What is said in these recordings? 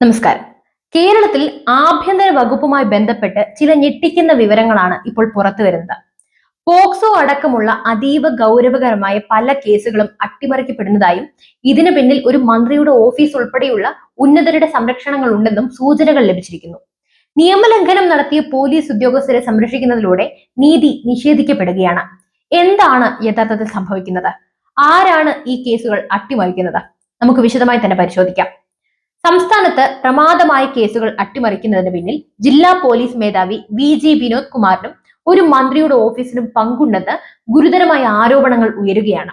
നമസ്കാരം. കേരളത്തിൽ ആഭ്യന്തര വകുപ്പുമായി ബന്ധപ്പെട്ട് ചില ഞെട്ടിക്കുന്ന വിവരങ്ങളാണ് ഇപ്പോൾ പുറത്തു വരുന്നത്. പോക്സോ അടക്കമുള്ള അതീവ ഗൗരവകരമായ പല കേസുകളും അട്ടിമറിക്കപ്പെടുന്നതായും ഇതിനു പിന്നിൽ ഒരു മന്ത്രിയുടെ ഓഫീസ് ഉൾപ്പെടെയുള്ള ഉന്നതരുടെ സംരക്ഷണങ്ങൾ ഉണ്ടെന്നും സൂചനകൾ ലഭിച്ചിരിക്കുന്നു. നിയമലംഘനം നടത്തിയ പോലീസ് ഉദ്യോഗസ്ഥരെ സംരക്ഷിക്കുന്നതിലൂടെ നീതി നിഷേധിക്കപ്പെടുകയാണ്. എന്താണ് യഥാർത്ഥത്തിൽ സംഭവിക്കുന്നത്? ആരാണ് ഈ കേസുകൾ അട്ടിമറിക്കുന്നത്? നമുക്ക് വിശദമായി തന്നെ പരിശോധിക്കാം. സംസ്ഥാനത്ത് പ്രമാദമായ കേസുകൾ അട്ടിമറിക്കുന്നതിന് പിന്നിൽ ജില്ലാ പോലീസ് മേധാവി വി ജി വിനോദ് കുമാറിനും ഒരു മന്ത്രിയുടെ ഓഫീസിനും പങ്കുണ്ടെന്ന് ഗുരുതരമായ ആരോപണങ്ങൾ ഉയരുകയാണ്.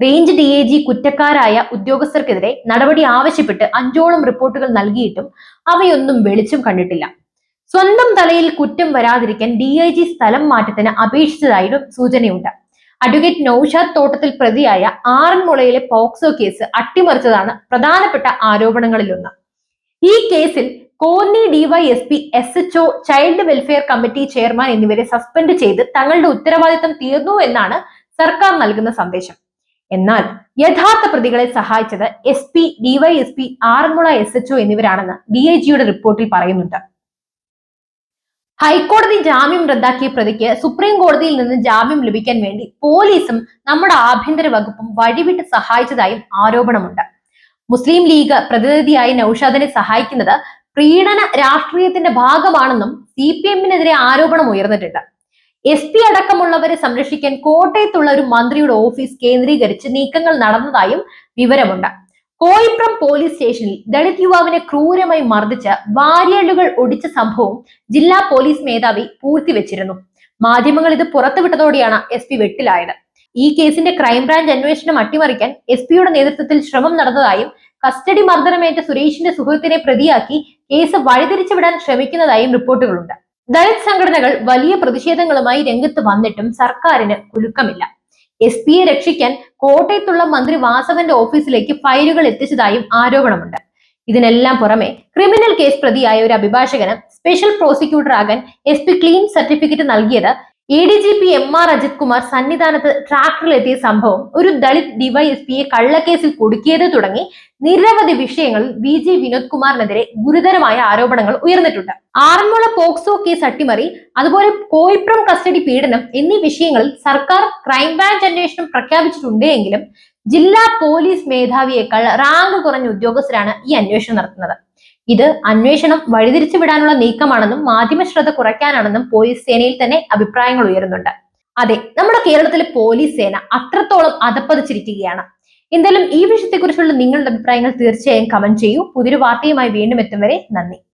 റേഞ്ച് ഡി എ ജി കുറ്റക്കാരായ ഉദ്യോഗസ്ഥർക്കെതിരെ നടപടി ആവശ്യപ്പെട്ട് അഞ്ചോളം റിപ്പോർട്ടുകൾ നൽകിയിട്ടും അവയൊന്നും വെളിച്ചം കണ്ടിട്ടില്ല. സ്വന്തം തലയിൽ കുറ്റം വരാതിരിക്കാൻ ഡി ഐ ജി സ്ഥലം മാറ്റത്തിന് അപേക്ഷിച്ചതായും സൂചനയുണ്ട്. അഡ്വക്കേറ്റ് നൌഷാദ് തോട്ടത്തിൽ പ്രതിയായ ആറന്മുളയിലെ പോക്സോ കേസ് അട്ടിമറിച്ചതാണ് പ്രധാനപ്പെട്ട ആരോപണങ്ങളിലൊന്ന്. ഈ കേസിൽ Konni DYSP S H O child welfare committee chairman എന്നിവരെ സസ്പെൻഡ് ചെയ്ത് തങ്ങളുടെ ഉത്തരവാദിത്തം തീർന്നു എന്നാണ് സർക്കാർ നൽകുന്ന സന്ദേശം. എന്നാൽ യഥാർത്ഥ പ്രതികളെ സഹായിച്ചത് S P DYSP Aranmula S H O എന്നിവരാണെന്ന് D I ജിയുടെ റിപ്പോർട്ടിൽ പറയുന്നുണ്ട്. ഹൈക്കോടതി ജാമ്യം റദ്ദാക്കിയ പ്രതിക്ക് സുപ്രീം കോടതിയിൽ നിന്ന് ജാമ്യം ലഭിക്കാൻ വേണ്ടി പോലീസും നമ്മുടെ ആഭ്യന്തര വകുപ്പും വഴിവിട്ട് സഹായിച്ചതായും ആരോപണമുണ്ട്. മുസ്ലിം ലീഗ് പ്രതിനിധിയായി നൌഷാദിനെ സഹായിക്കുന്നത് പ്രീണന രാഷ്ട്രീയത്തിന്റെ ഭാഗമാണെന്നും സി പി എമ്മിനെതിരെ ആരോപണം ഉയർന്നിട്ടുണ്ട്. എസ് പി അടക്കമുള്ളവരെ സംരക്ഷിക്കാൻ കോട്ടയത്തുള്ള ഒരു മന്ത്രിയുടെ ഓഫീസ് കേന്ദ്രീകരിച്ച് നീക്കങ്ങൾ നടന്നതായും വിവരമുണ്ട്. കോയിപ്രം പോലീസ് സ്റ്റേഷനിൽ ദളിത് യുവാവിനെ ക്രൂരമായി മർദ്ദിച്ച് വാരിയലുകൾ ഒടിച്ച സംഭവം ജില്ലാ പോലീസ് മേധാവി പൂർത്തിവെച്ചിരുന്നു മാധ്യമങ്ങൾ ഇത് പുറത്തുവിട്ടതോടെയാണ് എസ് പി വെട്ടിലായത്. ഈ കേസിന്റെ ക്രൈംബ്രാഞ്ച് അന്വേഷണം അട്ടിമറിക്കാൻ എസ് പിയുടെ നേതൃത്വത്തിൽ ശ്രമം നടന്നതായും കസ്റ്റഡി മർദ്ദനമേറ്റ സുരേഷിന്റെ സുഹൃത്തിനെ പ്രതിയാക്കി കേസ് വഴിതിരിച്ചുവിടാൻ ശ്രമിക്കുന്നതായും റിപ്പോർട്ടുകളുണ്ട്. ദളിത് സംഘടനകൾ വലിയ പ്രതിഷേധങ്ങളുമായി രംഗത്ത് വന്നിട്ടും സർക്കാരിന് കുലുക്കമില്ല. എസ് പിയെ രക്ഷിക്കാൻ കോട്ടയത്തുള്ള മന്ത്രി വാസവന്റെ ഓഫീസിലേക്ക് ഫയലുകൾ എത്തിച്ചതായും ആരോപണമുണ്ട്. ഇതിനെല്ലാം പുറമെ ക്രിമിനൽ കേസ് പ്രതിയായ ഒരു അഭിഭാഷകന് സ്പെഷ്യൽ പ്രോസിക്യൂട്ടർ ആകാൻ എസ് പി ക്ലീൻ സർട്ടിഫിക്കറ്റ് നൽകിയത് A D G P M R Ajith Kumar സന്നിധാനത്ത് ട്രാക്ടറിലെത്തിയ സംഭവം. ഒരു ദളിത് ഡിവൈഎസ്പിയെ കള്ളക്കേസിൽ കുടുക്കിയത് തുടങ്ങി നിരവധി വിഷയങ്ങളിൽ വി ജി വിനോദ് കുമാറിനെതിരെ ഗുരുതരമായ ആരോപണങ്ങൾ ഉയർന്നിട്ടുണ്ട്. ആറന്മുള പോക്സോ കേസ് അട്ടിമറി അതുപോലെ കോയിപ്രം കസ്റ്റഡി പീഡനം എന്നീ വിഷയങ്ങളിൽ സർക്കാർ ക്രൈംബ്രാഞ്ച് അന്വേഷണം പ്രഖ്യാപിച്ചിട്ടുണ്ടെങ്കിലും ജില്ലാ പോലീസ് മേധാവിയേക്കാൾ റാങ്ക് കുറഞ്ഞ ഉദ്യോഗസ്ഥരാണ് ഈ അന്വേഷണം നടത്തുന്നത്. ഇത് അന്വേഷണം വഴിതിരിച്ചു വിടാനുള്ള നീക്കമാണെന്നും മാധ്യമ ശ്രദ്ധ കുറയ്ക്കാനാണെന്നും പോലീസ് സേനയിൽ തന്നെ അഭിപ്രായങ്ങൾ ഉയരുന്നുണ്ട്. അതെ നമ്മുടെ കേരളത്തിലെ പോലീസ് സേന അത്രത്തോളം അതപ്പതിച്ചിരിക്കുകയാണ് എന്തായാലും ഈ വിഷയത്തെക്കുറിച്ചുള്ള നിങ്ങളുടെ അഭിപ്രായങ്ങൾ തീർച്ചയായും കമന്റ് ചെയ്യൂ. പുതിയൊരു വാർത്തയുമായി വീണ്ടും എത്തും വരെ നന്ദി.